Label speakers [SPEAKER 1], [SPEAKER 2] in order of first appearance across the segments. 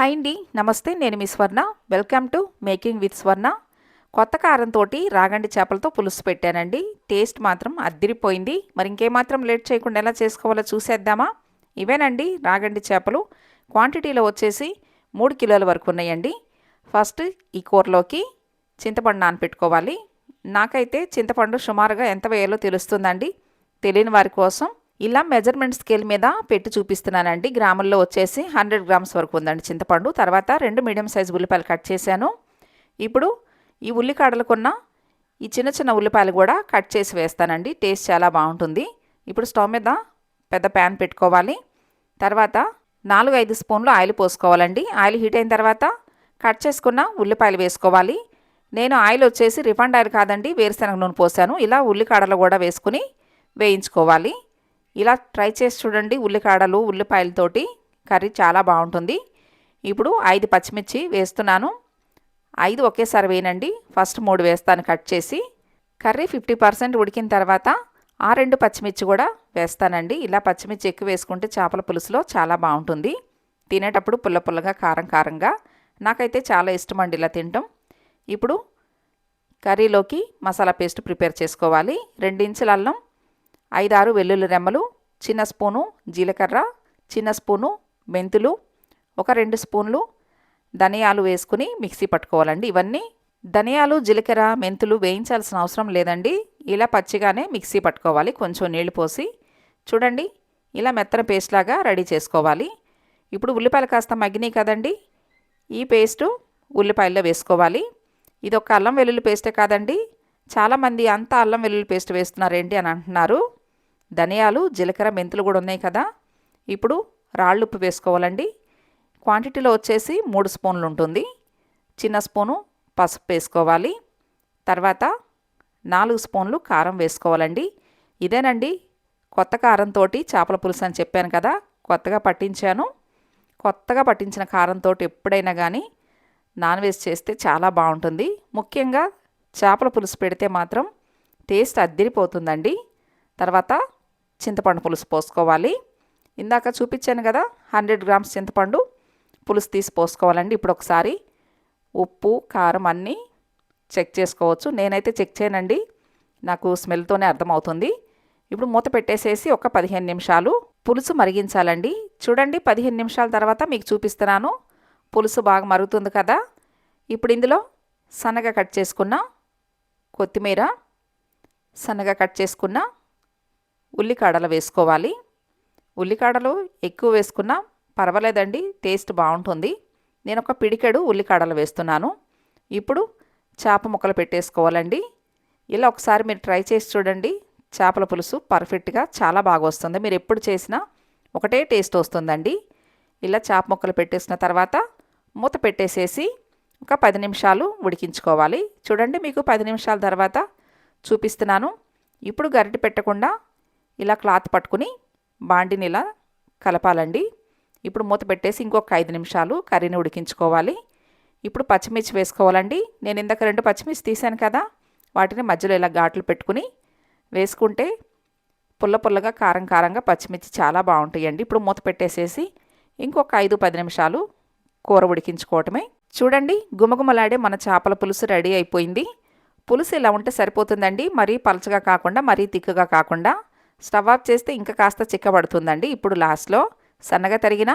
[SPEAKER 1] Hi అండి నమస్తే నేను మీ Swarna. Welcome to making with Swarna. కొత్త కారంతో రాగండి చేపలతో పులుసు పెట్టానండి. టేస్ట్ మాత్రం అద్దిరిపోయింది. మరి ఇంకేమాత్రం లేట్ చేయకుండా ఎలా చేసుకోవాలో చూసేద్దామా? ఇవేనండి రాగండి చేపలు. క్వాంటిటీలో వచ్చేసి మూడు కిలోల వరకు ఉన్నాయండి. ఫస్ట్ ఈ కూరలోకి చింతపండు నానపెట్టుకోవాలి. నాకైతే చింతపండు సుమారుగా ఎంత వేయాలో తెలుస్తుందండి. తెలియని వారి కోసం ఇలా మెజర్మెంట్ స్కేల్ మీద పెట్టి చూపిస్తున్నానండి. గ్రాముల్లో వచ్చేసి హండ్రెడ్ గ్రామ్స్ వరకు ఉందండి చింతపండు. తర్వాత రెండు మీడియం సైజ్ ఉల్లిపాయలు కట్ చేశాను. ఇప్పుడు ఈ ఉల్లికాడలకున్న ఈ చిన్న చిన్న ఉల్లిపాయలు కూడా కట్ చేసి వేస్తానండి. టేస్ట్ చాలా బాగుంటుంది. ఇప్పుడు స్టవ్ మీద పెద్ద ప్యాన్ పెట్టుకోవాలి. తర్వాత నాలుగు ఐదు స్పూన్లు ఆయిల్ పోసుకోవాలండి. ఆయిల్ హీట్ అయిన తర్వాత కట్ చేసుకున్న ఉల్లిపాయలు వేసుకోవాలి. నేను ఆయిల్ వచ్చేసి రిఫండ్ ఆయిల్ కాదండి వేరుశనగ నూనె పోసాను. ఇలా ఉల్లికాడలు కూడా వేసుకుని వేయించుకోవాలి. ఇలా ట్రై చేసి చూడండి ఉల్లికాడలు ఉల్లిపాయలతోటి. కర్రీ చాలా బాగుంటుంది. ఇప్పుడు ఐదు పచ్చిమిర్చి వేస్తున్నాను. ఐదు ఒకేసారి వేయనండి. ఫస్ట్ మూడు వేస్తాను కట్ చేసి. కర్రీ ఫిఫ్టీ పర్సెంట్ ఉడికిన తర్వాత ఆ రెండు పచ్చిమిర్చి కూడా వేస్తానండి. ఇలా పచ్చిమిర్చి ఎక్కువ వేసుకుంటే చేపల పులుసులో చాలా బాగుంటుంది. తినేటప్పుడు పుల్ల పుల్లగా కారం కారంగా. నాకైతే చాలా ఇష్టం అండి ఇలా తినటం. ఇప్పుడు కర్రీలోకి మసాలా పేస్ట్ ప్రిపేర్ చేసుకోవాలి. రెండించుల అల్లం ఐదారు వెల్లుల్లి రెమ్మలు చిన్న స్పూను జీలకర్ర చిన్న స్పూను మెంతులు ఒక రెండు స్పూన్లు ధనియాలు వేసుకుని మిక్సీ పట్టుకోవాలండి. ఇవన్నీ ధనియాలు జీలకర్ర మెంతులు వేయించాల్సిన అవసరం లేదండి. ఇలా పచ్చిగానే మిక్సీ పట్టుకోవాలి. కొంచెం నీళ్ళు పోసి చూడండి ఇలా మెత్తన పేస్ట్ లాగా రెడీ చేసుకోవాలి. ఇప్పుడు ఉల్లిపాయలు కాస్త మగ్గినాయి కదండి. ఈ పేస్టు ఉల్లిపాయల్లో వేసుకోవాలి. ఇది ఒక అల్లం వెల్లుల్లి పేస్టే కాదండి. చాలామంది అంతా అల్లం వెల్లుల్లి పేస్ట్ వేస్తున్నారేంటి అని అంటున్నారు. ధనియాలు జీలకర్ర మెంతులు కూడా ఉన్నాయి కదా. ఇప్పుడు రాళ్ళు ఉప్పు వేసుకోవాలండి. క్వాంటిటీలో వచ్చేసి మూడు స్పూన్లు ఉంటుంది. చిన్న స్పూను పసుపు వేసుకోవాలి. తర్వాత నాలుగు స్పూన్లు కారం వేసుకోవాలండి. ఇదేనండి కొత్త కారంతో చేపల పులుసు అని చెప్పాను కదా కొత్తగా పట్టించాను. కొత్తగా పట్టించిన కారంతో ఎప్పుడైనా కానీ నాన్ వెజ్ చేస్తే చాలా బాగుంటుంది. ముఖ్యంగా చేపల పులుసు పెడితే మాత్రం టేస్ట్ అద్దిరిపోతుందండి. తర్వాత చింతపండు పులుసు పోసుకోవాలి. ఇందాక చూపించాను కదా హండ్రెడ్ గ్రామ్స్ చింతపండు పులుసు తీసి పోసుకోవాలండి. ఇప్పుడు ఒకసారి ఉప్పు కారం అన్నీ చెక్ చేసుకోవచ్చు. నేనైతే చెక్ చేయనండి. నాకు స్మెల్తోనే అర్థమవుతుంది. ఇప్పుడు మూత పెట్టేసేసి ఒక పదిహేను నిమిషాలు పులుసు మరిగించాలండి. చూడండి పదిహేను నిమిషాల తర్వాత మీకు చూపిస్తున్నాను. పులుసు బాగా మరుగుతుంది కదా. ఇప్పుడు ఇందులో సన్నగా కట్ చేసుకున్న కొత్తిమీర సన్నగా కట్ చేసుకున్న ఉల్లికాడలు వేసుకోవాలి. ఉల్లికాడలు ఎక్కువ వేసుకున్నా పర్వాలేదండి టేస్ట్ బాగుంటుంది. నేను ఒక పిడికెడు ఉల్లికాడలు వేస్తున్నాను. ఇప్పుడు చేప ముక్కలు పెట్టేసుకోవాలండి. ఇలా ఒకసారి మీరు ట్రై చేసి చూడండి. చేపల పులుసు పర్ఫెక్ట్గా చాలా బాగా వస్తుంది. మీరు ఎప్పుడు చేసినా ఒకటే టేస్ట్ వస్తుందండి. ఇలా చేప ముక్కలు పెట్టేసిన తర్వాత మూత పెట్టేసేసి ఒక పది నిమిషాలు ఉడికించుకోవాలి. చూడండి మీకు పది నిమిషాల తర్వాత చూపిస్తున్నాను. ఇప్పుడు గరిటె పెట్టకుండా ఇలా క్లాత్ పట్టుకుని బాండిని ఇలా కలపాలండి. ఇప్పుడు మూత పెట్టేసి ఇంకొక ఐదు నిమిషాలు కర్రీని ఉడికించుకోవాలి. ఇప్పుడు పచ్చిమిర్చి వేసుకోవాలండి. నేను ఇందాక రెండు పచ్చిమిర్చి తీసాను కదా వాటిని మధ్యలో ఇలా ఘాట్లు పెట్టుకుని వేసుకుంటే పుల్ల పుల్లగా కారం కారంగా పచ్చిమిర్చి చాలా బాగుంటాయండి. ఇప్పుడు మూత పెట్టేసేసి ఇంకొక ఐదు పది నిమిషాలు కూర ఉడికించుకోవటమే. చూడండి గుమగుమలాడే మన చేపల పులుసు రెడీ అయిపోయింది. పులుసు ఇలా ఉంటే సరిపోతుందండి. మరీ పలచగా కాకుండా మరీ తిక్కుగా కాకుండా. స్టవ్ ఆఫ్ చేస్తే ఇంకా కాస్త చిక్కబడుతుందండి. ఇప్పుడు లాస్ట్లో సన్నగా తరిగిన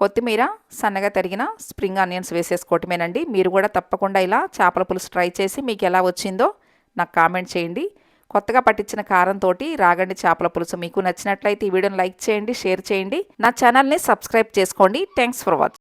[SPEAKER 1] కొత్తిమీర సన్నగా తరిగిన స్ప్రింగ్ ఆనియన్స్ వేసేసుకోవటమేనండి. మీరు కూడా తప్పకుండా ఇలా చేపల పులుసు ట్రై చేసి మీకు ఎలా వచ్చిందో నాకు కామెంట్ చేయండి. కొత్తగా పట్టించిన కారంతో రాగండి చేపల పులుసు. మీకు నచ్చినట్లయితే ఈ వీడియోని లైక్ చేయండి షేర్ చేయండి. నా ఛానల్ని సబ్స్క్రైబ్ చేసుకోండి. Thanks for watching